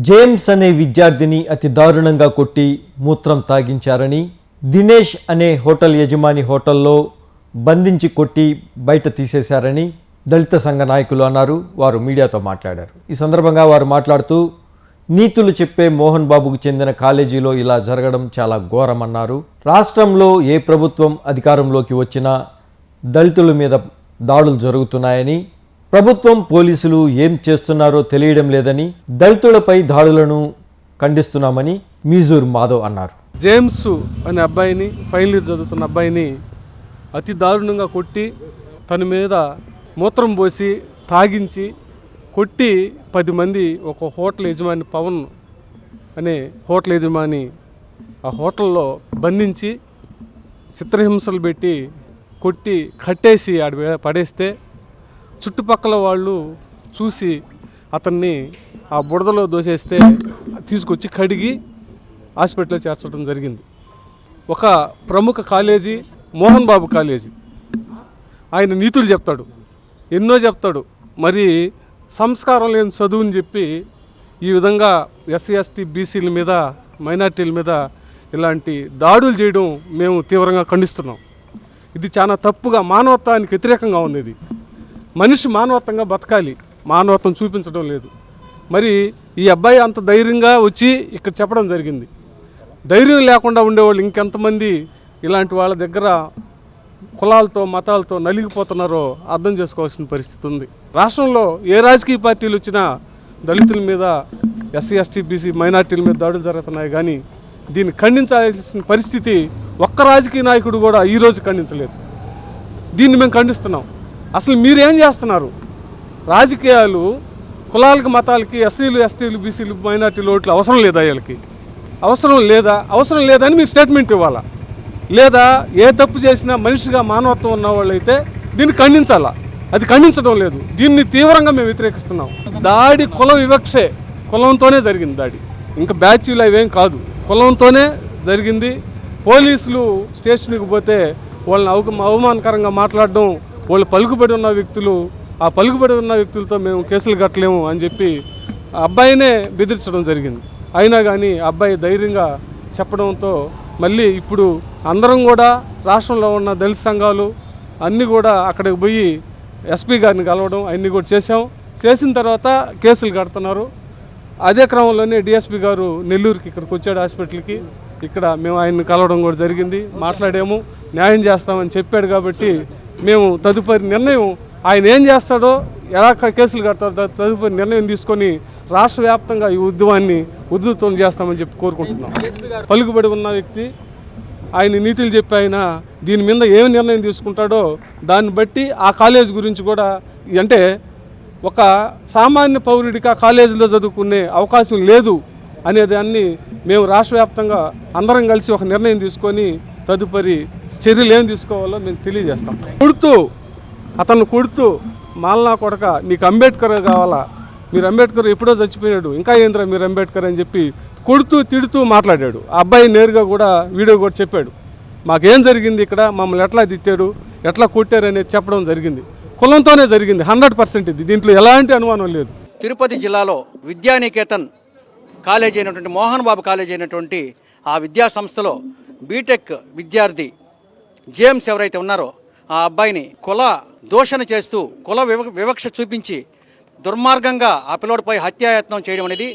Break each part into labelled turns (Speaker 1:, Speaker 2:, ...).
Speaker 1: James అనే విద్యార్థిని అతి దారుణంగా కొట్టి మూత్రం తాగించారని దినేష్ అనే హోటల్ యజమాని హోటల్లో బంధించి కొట్టి బయట తీసేశారని దళిత సంఘ నాయకులు అన్నారు. వారు మీడియాతో మాట్లాడారు. ఈ సందర్భంగా వారు మాట్లాడుతూ నీతులు చెప్పే మోహన్ బాబుకు చెందిన కాలేజీలో ఇలా జరగడం చాలా ఘోరమన్నారు. రాష్ట్రంలో ఏ ప్రభుత్వం అధికారంలోకి వచ్చినా దళితుల మీద దాడులు జరుగుతున్నాయని ప్రభుత్వం పోలీసులు ఏం చేస్తున్నారో తెలియడం లేదని దళితులపై దాడులను ఖండిస్తున్నామని మీజూర్ మాధవ్ అన్నారు.
Speaker 2: జేమ్స్ అనే అబ్బాయిని ఫైనల్ ఇయర్ చదువుతున్న అబ్బాయిని అతి దారుణంగా కొట్టి తన మీద మూత్రం పోసి తాగించి కొట్టి పది మంది ఒక హోటల్ యజమాని పవన్ అనే హోటల్ యజమాని ఆ హోటల్లో బంధించి చిత్రహింసలు పెట్టి కొట్టి కట్టేసి ఆడ పడేస్తే చుట్టుపక్కల వాళ్ళు చూసి అతన్ని ఆ బుడదలో దోసేస్తే తీసుకొచ్చి కడిగి హాస్పిటల్లో చేర్చడం జరిగింది. ఒక ప్రముఖ కాలేజీ మోహన్ బాబు కాలేజీ. ఆయన నీతులు చెప్తాడు. ఎన్నో చెప్తాడు. మరి సంస్కారం లేని చదువుని చెప్పి ఈ విధంగా ఎస్సీ ఎస్టీ బీసీల మీద మైనార్టీల మీద ఇలాంటి దాడులు చేయడం మేము తీవ్రంగా ఖండిస్తున్నాం. ఇది చాలా తప్పుగా మానవత్వానికి వ్యతిరేకంగా ఉంది ఇది. మనిషి మానవత్వంగా బతకాలి. మానవత్వం చూపించడం లేదు. మరి ఈ అబ్బాయి అంత ధైర్యంగా వచ్చి ఇక్కడ చెప్పడం జరిగింది. ధైర్యం లేకుండా ఉండేవాళ్ళు ఇంకెంతమంది ఇలాంటి వాళ్ళ దగ్గర కులాలతో మతాలతో నలిగిపోతున్నారో అర్థం చేసుకోవాల్సిన పరిస్థితి ఉంది. రాష్ట్రంలో ఏ రాజకీయ పార్టీలు వచ్చినా దళితుల మీద ఎస్సీ ఎస్టీ బీసీ మైనార్టీల మీద దాడులు జరుగుతున్నాయి కానీ దీన్ని ఖండించాల్సిన పరిస్థితి ఒక్క రాజకీయ నాయకుడు కూడా ఈరోజు ఖండించలేదు. దీన్ని మేము ఖండిస్తున్నాం. అసలు మీరేం చేస్తున్నారు? రాజకీయాలు కులాలకి మతాలకి ఎస్సీలు ఎస్టీలు బీసీలు మైనార్టీలు ఓట్లు అవసరం లేదా వీళ్ళకి? అవసరం లేదా? అవసరం లేదని మీరు స్టేట్మెంట్ ఇవ్వాలా? లేదా ఏ తప్పు చేసినా మనిషిగా మానవత్వం ఉన్న వాళ్ళైతే దీన్ని ఖండించాలా? అది ఖండించడం లేదు. దీన్ని తీవ్రంగా మేము వ్యతిరేకిస్తున్నాం. దాడి కుల వివక్షే. కులంతోనే జరిగింది దాడి. ఇంకా బ్యాచ్లు అవేం కాదు. కులంతోనే జరిగింది. పోలీసులు స్టేషన్కి పోతే వాళ్ళని అవమానకరంగా మాట్లాడడం వాళ్ళు పలుకుబడి ఉన్న వ్యక్తులు ఆ పలుకుబడి ఉన్న వ్యక్తులతో మేము కేసులు కట్టలేము అని చెప్పి అబ్బాయినే బెదిరించడం జరిగింది. అయినా కానీ అబ్బాయి ధైర్యంగా చెప్పడంతో మళ్ళీ ఇప్పుడు అందరం కూడా రాష్ట్రంలో ఉన్న దళిత సంఘాలు అన్నీ కూడా అక్కడికి పోయి ఎస్పీ గారిని కలవడం అన్నీ కూడా చేసాం చేసిన తర్వాత కేసులు కడుతున్నారు. అదే క్రమంలోనే డిఎస్పీ గారు నెల్లూరుకి ఇక్కడికి వచ్చాడు హాస్పిటల్కి. ఇక్కడ మేము ఆయన్ని కలవడం కూడా జరిగింది. మాట్లాడాము. న్యాయం చేస్తామని చెప్పాడు కాబట్టి మేము తదుపరి నిర్ణయం ఆయన ఏం చేస్తాడో ఎలా కేసులు కడతాడో తదుపరి నిర్ణయం తీసుకొని రాష్ట్ర వ్యాప్తంగా ఈ ఉద్యమాన్ని ఉధృతం చేస్తామని చెప్పి కోరుకుంటున్నాం. పలుకుబడి ఉన్న వ్యక్తి ఆయన నీతులు చెప్పి ఆయన దీని మీద ఏం నిర్ణయం తీసుకుంటాడో దాన్ని బట్టి ఆ కాలేజ్ గురించి కూడా అంటే ఒక సామాన్య పౌరుడికి ఆ కాలేజీలో చదువుకునే అవకాశం లేదు అనే దాన్ని మేము రాష్ట్ర వ్యాప్తంగా అందరం కలిసి ఒక నిర్ణయం తీసుకొని తదుపరి చర్యలు ఏం తీసుకోవాలో మేము తెలియజేస్తాం. కొడుతూ అతను కొడుతూ మాలనా కొడక నీకు అంబేద్కర్ కావాలా? మీరు అంబేద్కర్ ఎప్పుడో చచ్చిపోయాడు. ఇంకా ఏంద్రా మీరు అంబేద్కర్ అని చెప్పి కొడుతూ తిడుతూ మాట్లాడాడు. ఆ అబ్బాయి నేరుగా కూడా వీడియో కూడా చెప్పాడు. మాకేం జరిగింది ఇక్కడ? మమ్మల్ని ఎట్లా తిట్టాడు? ఎట్లా కొట్టారు అనేది చెప్పడం జరిగింది. కులంతోనే జరిగింది. హండ్రెడ్ పర్సెంట్ ఇది. దీంట్లో ఎలాంటి అనుమానం లేదు.
Speaker 3: తిరుపతి జిల్లాలో విద్యానికేతన్ కాలేజీ అయినటువంటి మోహన్ బాబు కాలేజీ అయినటువంటి ఆ విద్యా సంస్థలో బీటెక్ విద్యార్థి జేమ్స్ ఎవరైతే ఉన్నారో ఆ అబ్బాయిని కుల దూషణ చేస్తూ కుల వివ- వివక్ష చూపించి దుర్మార్గంగా ఆ పిల్లోడిపై హత్యాయత్నం చేయడం అనేది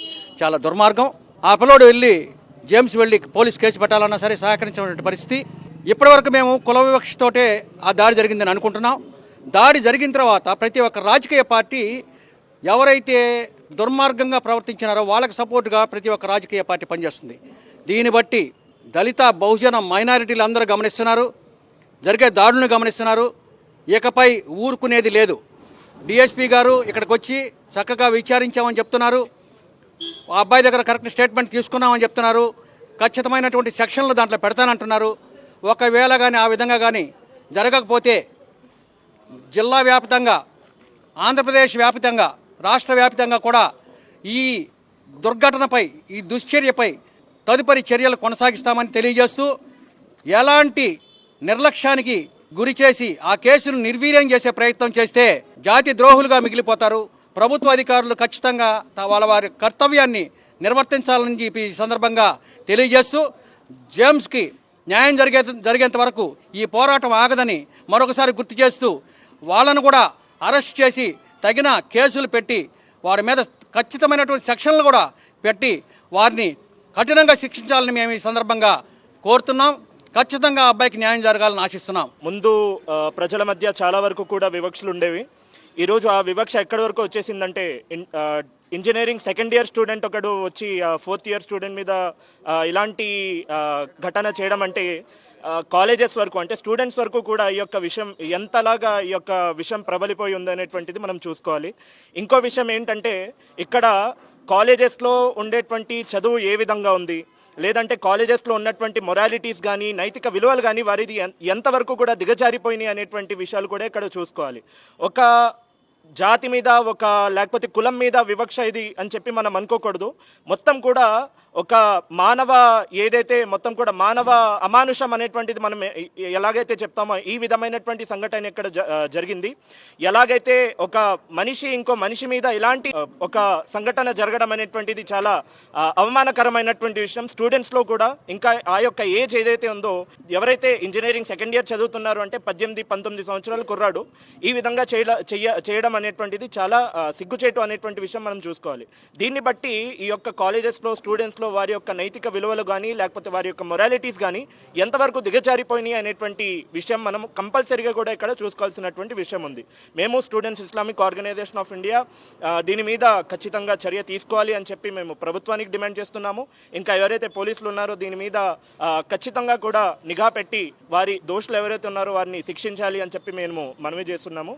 Speaker 3: చాలా దుర్మార్గం. ఆ పిల్లోడు వెళ్ళి జేమ్స్ వెళ్ళి పోలీస్ కేసు పెట్టాలన్నా సరే సహకరించినటువంటి పరిస్థితి. ఇప్పటివరకు మేము కుల వివక్షతోటే ఆ దాడి జరిగిందని అనుకుంటున్నాం. దాడి జరిగిన తర్వాత ప్రతి ఒక్క రాజకీయ పార్టీ ఎవరైతే దుర్మార్గంగా ప్రవర్తించినారో వాళ్ళకి సపోర్టుగా ప్రతి ఒక్క రాజకీయ పార్టీ పనిచేస్తుంది. దీన్ని బట్టి దళిత బహుజన మైనారిటీలు అందరూ గమనిస్తున్నారు జరిగే దాడులను గమనిస్తున్నారు. ఇకపై ఊరుకునేది లేదు. డిఎస్పీ గారు ఇక్కడికి వచ్చి చక్కగా విచారించామని చెప్తున్నారు. ఆ అబ్బాయి దగ్గర కరెక్ట్ స్టేట్మెంట్ తీసుకున్నామని చెప్తున్నారు. ఖచ్చితమైనటువంటి సెక్షన్లు దాంట్లో పెడతానంటున్నారు. ఒకవేళ కానీ ఆ విధంగా కానీ జరగకపోతే జిల్లా వ్యాప్తంగా ఆంధ్రప్రదేశ్ వ్యాప్తంగా రాష్ట్ర వ్యాప్తంగా కూడా ఈ దుర్ఘటనపై ఈ దుశ్చర్యపై తదుపరి చర్యలు కొనసాగిస్తామని తెలియజేస్తూ ఎలాంటి నిర్లక్ష్యానికి గురి చేసి ఆ కేసును నిర్వీర్యం చేసే ప్రయత్నం చేస్తే జాతి ద్రోహులుగా మిగిలిపోతారు. ప్రభుత్వ అధికారులు ఖచ్చితంగా వాళ్ళ వారి కర్తవ్యాన్ని నిర్వర్తించాలని చెప్పి ఈ సందర్భంగా తెలియజేస్తూ జేమ్స్కి న్యాయం జరిగే జరిగేంత వరకు ఈ పోరాటం ఆగదని మరొకసారి గుర్తు చేస్తూ వాళ్ళను కూడా అరెస్ట్ చేసి తగిన కేసులు పెట్టి వారి మీద ఖచ్చితమైనటువంటి సెక్షన్లు కూడా పెట్టి వారిని కఠినంగా శిక్షించాలని మేము ఈ సందర్భంగా కోరుతున్నాం. ఖచ్చితంగా అబ్బాయికి న్యాయం జరగాలని ఆశిస్తున్నాం.
Speaker 4: ముందు ప్రజల మధ్య చాలా వరకు కూడా వివక్షలు ఉండేవి. ఈరోజు ఆ వివక్ష ఎక్కడి వరకు వచ్చేసిందంటే ఇంజనీరింగ్ సెకండ్ ఇయర్ స్టూడెంట్ ఒకడు వచ్చి ఫోర్త్ ఇయర్ స్టూడెంట్ మీద ఇలాంటి ఘటన చేయడం అంటే కాలేజెస్ వరకు అంటే స్టూడెంట్స్ వరకు కూడా ఈ యొక్క విషయం ఎంతలాగా ఈ యొక్క విషయం ప్రబలిపోయి ఉందనేటువంటిది మనం చూసుకోవాలి. ఇంకో విషయం ఏంటంటే ఇక్కడ కాలేజెస్లో ఉండేటువంటి చదువు ఏ విధంగా ఉంది? లేదంటే కాలేజెస్లో ఉన్నటువంటి మొరాలిటీస్ కానీ నైతిక విలువలు కానీ వారిది ఎంతవరకు కూడా దిగజారిపోయినాయి అనేటువంటి విషయాలు కూడా ఇక్కడ చూసుకోవాలి. ఒక జాతి మీద ఒక లేకపోతే కులం మీద వివక్ష ఇది అని చెప్పి మనం అనుకోకూడదు. మొత్తం కూడా ఒక మానవ ఏదైతే మొత్తం కూడా మానవ అమానుషం అనేటువంటిది మనం ఎలాగైతే చెప్తామో ఈ విధమైనటువంటి సంఘటన ఇక్కడ జ- జరిగింది. ఎలాగైతే ఒక మనిషి ఇంకో మనిషి మీద ఇలాంటి ఒక సంఘటన జరగడం అనేటువంటిది చాలా అవమానకరమైనటువంటి విషయం. స్టూడెంట్స్లో కూడా ఇంకా ఆ యొక్క ఏజ్ ఏదైతే ఉందో ఎవరైతే ఇంజనీరింగ్ సెకండ్ ఇయర్ చదువుతున్నారు అంటే పద్దెనిమిది పంతొమ్మిది సంవత్సరాలు కుర్రాడు ఈ విధంగా చేయ చేయడం అనేటువంటిది చాలా సిగ్గుచేటు అనేటువంటి విషయం మనం చూసుకోవాలి. దీన్ని బట్టి ఈ యొక్క కాలేజెస్లో స్టూడెంట్స్ స్టూడెంట్స్లో వారి యొక్క నైతిక విలువలు కానీ లేకపోతే వారి యొక్క మొరాలిటీస్ కానీ ఎంతవరకు దిగజారిపోయినాయి అనేటువంటి విషయం మనం కంపల్సరీగా కూడా ఇక్కడ చూసుకోవాల్సినటువంటి విషయం ఉంది. మేము students Islamic organisation of India దీని మీద ఖచ్చితంగా చర్య తీసుకోవాలి అని చెప్పి మేము ప్రభుత్వానికి డిమాండ్ చేస్తున్నాము. ఇంకా ఎవరైతే పోలీసులు ఉన్నారో దీని మీద ఖచ్చితంగా కూడా నిఘా పెట్టి వారి దోషులు ఎవరైతే ఉన్నారో వారిని శిక్షించాలి అని చెప్పి మేము మనవి చేస్తున్నాము.